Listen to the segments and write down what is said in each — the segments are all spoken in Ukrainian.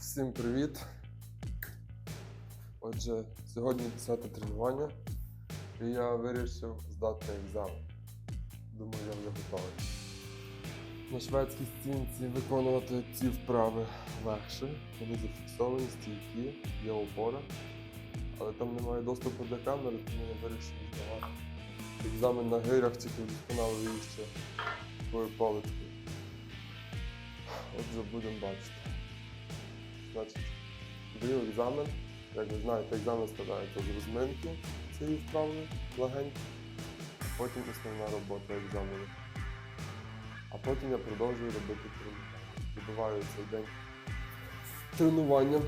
Всім привіт. Отже, сьогодні 10 тренування, і я вирішив здати екзамен. Думаю, я вже готовий. На шведській стінці виконувати ці вправи легше. Вони зафіксовані, стійкі, є опора. Але там немає доступу до камери, тому я вирішив здавати. Екзамен на гирях тільки вдосконалив ще свою паличкою. Отже, будемо бачити. Значить, даю екзамен. Як ви знаєте, екзамен складається з розминки цієї вправи легенько, потім основна робота екзамену. А потім я продовжую робити тренування. Добиваю цей день тренуванням.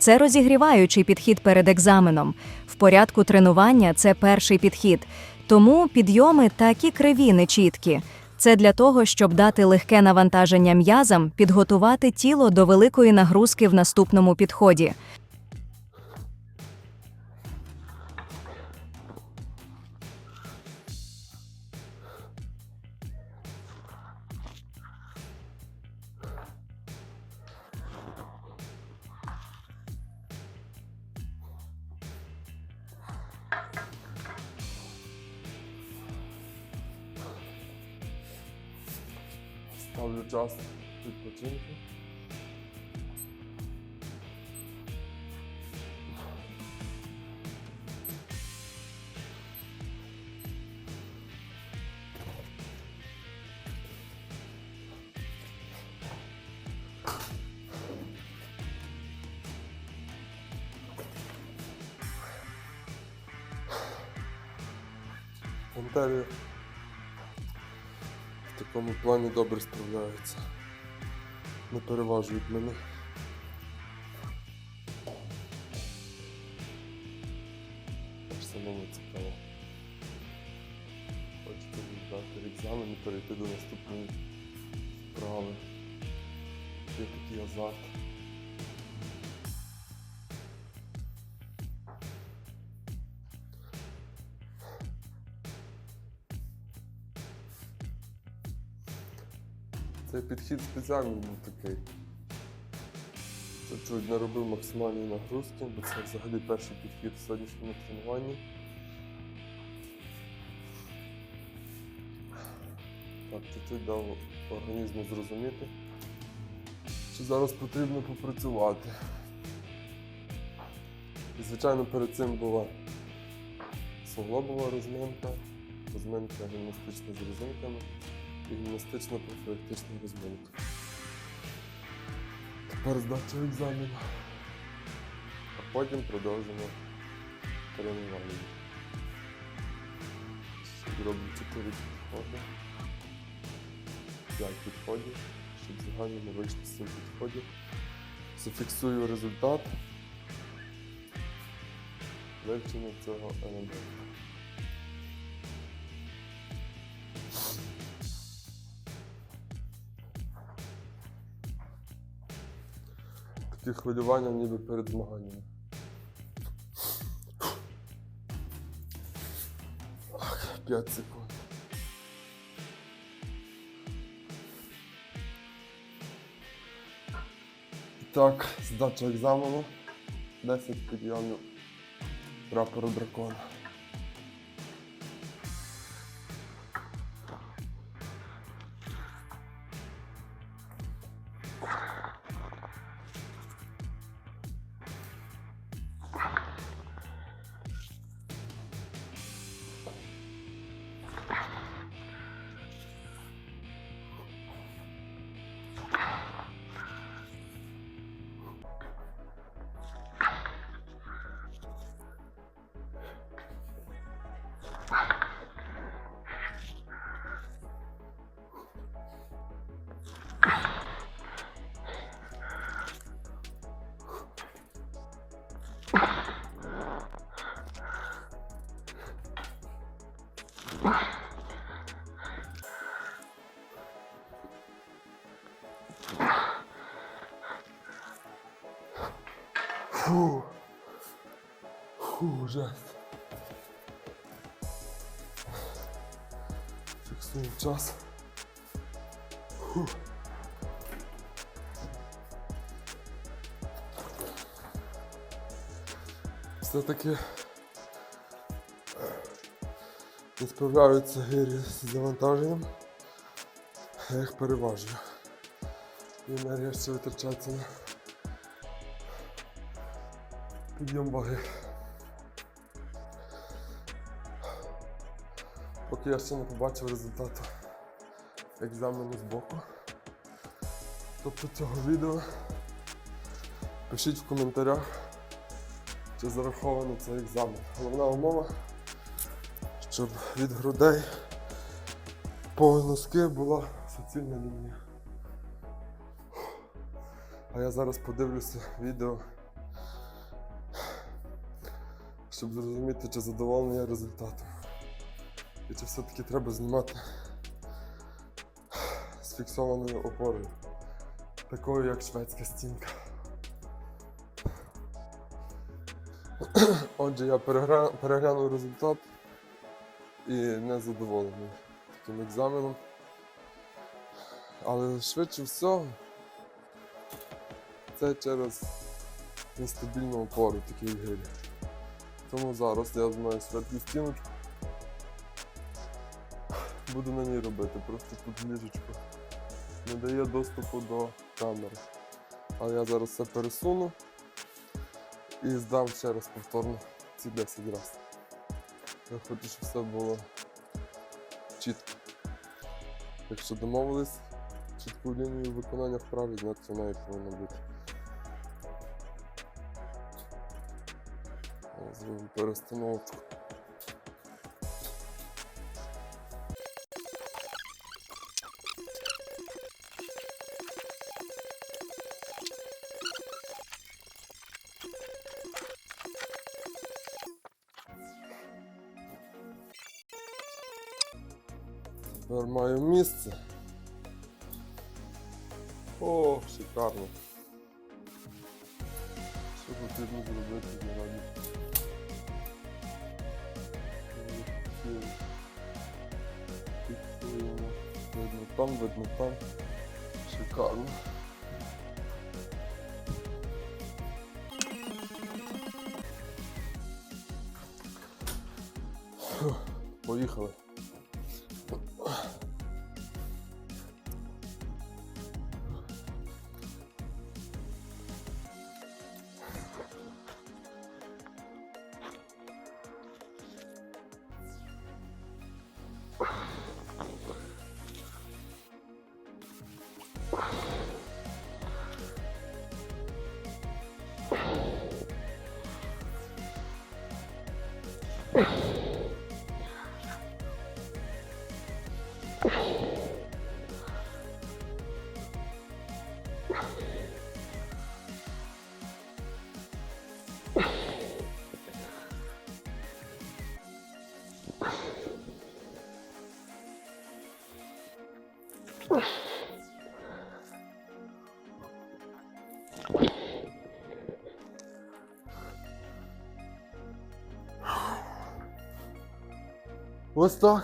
Це розігріваючий підхід перед екзаменом. В порядку тренування це перший підхід. Тому підйоми такі криві, нечіткі. Це для того, щоб дати легке навантаження м'язам, підготувати тіло до великої нагрузки в наступному підході. Ставлю час відпочинку. Гантелі в такому плані добре справляються. Не переважують мене. Аж самому цікаво. Хочете віддати екзамен і перейти до наступної вправи. Є такий азарт. Цей підхід спеціальний був такий. Чуть-чуть не робив максимальні нагрузки, бо це взагалі перший підхід в сьогоднішньому тренуванні. Так, чуть-чуть дав організму зрозуміти, що зараз потрібно попрацювати. І, звичайно, перед цим була суглобова розминка, розминка гімнастична з резинками профілактична розминка. Тепер здача екзамену. А потім продовжимо тренування. Зроблю 4 підходи. 5 підходів, щоб в загальному вийшло 7 підходів. Зафіксую результат вивчення цього елементу. Таке хвилювання ніби перед змаганнями. Ах, 5 секунд. Так, здача екзамену. 10 підйомів прапору дракона. ясно. Фу. Фу, жесть. Фіксуємо час. Фу. Все-таки не справляються гирі з завантаженням. Я їх переважую. І енергія ще витрачається на підйом ваги. Поки я ще не побачив результату екзамену з боку. Тобто цього відео. Пишіть в коментарях, чи зарахований цей екзамен. Головна умова, щоб від грудей по носки була суцільна лінія. А я зараз подивлюся відео, щоб зрозуміти, чи задоволений я результатом. І чи все-таки треба знімати з фіксованою опорою, такою як шведська стінка. Отже, я переглянув результат і не задоволений таким екзаменом. Але швидше всього це через нестабільну опору такій гирі. Тому зараз я знаю швидку стіночку. Буду на ній робити, просто тут ліжечко не дає доступу до камери. Але я зараз це пересуну і здам ще раз повторно ці 10 разів. Я хочу, щоб все було чітко. Якщо домовились чітку лінію виконання вправі, значить вона і повинна бути. Зробимо перестановку. Тепер маю місце. О, шикарно. Що потрібно зробити? Фіксуємо. Фіксуємо. Видно там, видно там. Шикарно. Поїхали. Perfect. Ось так.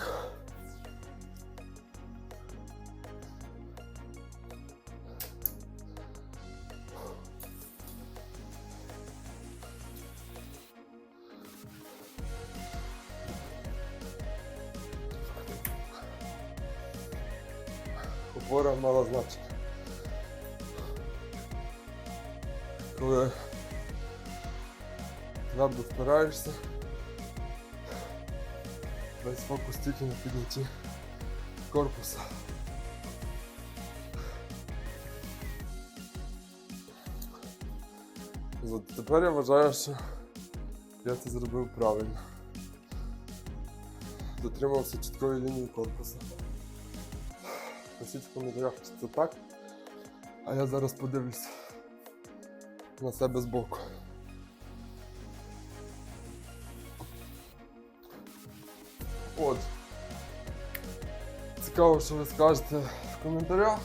Опора мала значення. Коли твердо спираєшся, весь фокус тільки на піднятті корпуса. Тепер я вважаю, що я це зробив правильно. Дотримався чіткої лінії корпусу. Пишіть в коментарях, чи це так. А я зараз подивлюся на себе збоку. От. Цікаво, що ви скажете в коментарях.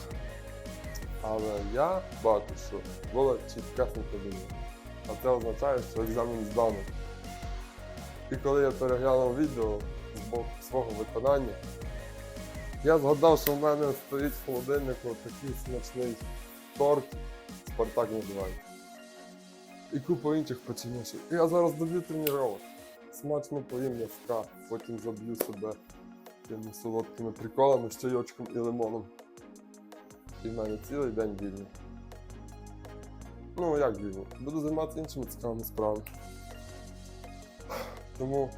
Але я бачу, що була чіткесенька лінія. а це означає, що екзамен здано. І коли я переглянув відео з боку свого виконання, я згадав, що в мене стоїть в холодильнику такий смачний торт, Спартак називається. І купа інших печенюшок. І я зараз доб'ю тренувок. Смачно поїм м'яска, потім заб'ю себе тими солодкими приколами з чайочком і лимоном. І в мене цілий день вільний. Ну, як вільний? Буду займатися іншими цікавими справами. Тому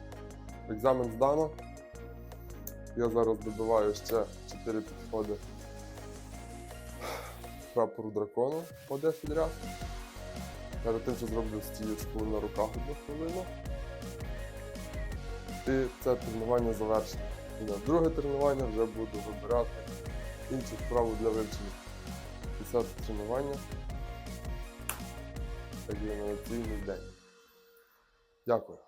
екзамен здано. Я зараз добиваю ще 4 підходи прапору дракону по 10 разів. Перед тим, що зроблю стіючку на руках одну хвилину. І це тренування завершено. На друге тренування вже буду вибирати іншу вправу для вивчення. Десяте тренування. Екзаменаційний день. Дякую.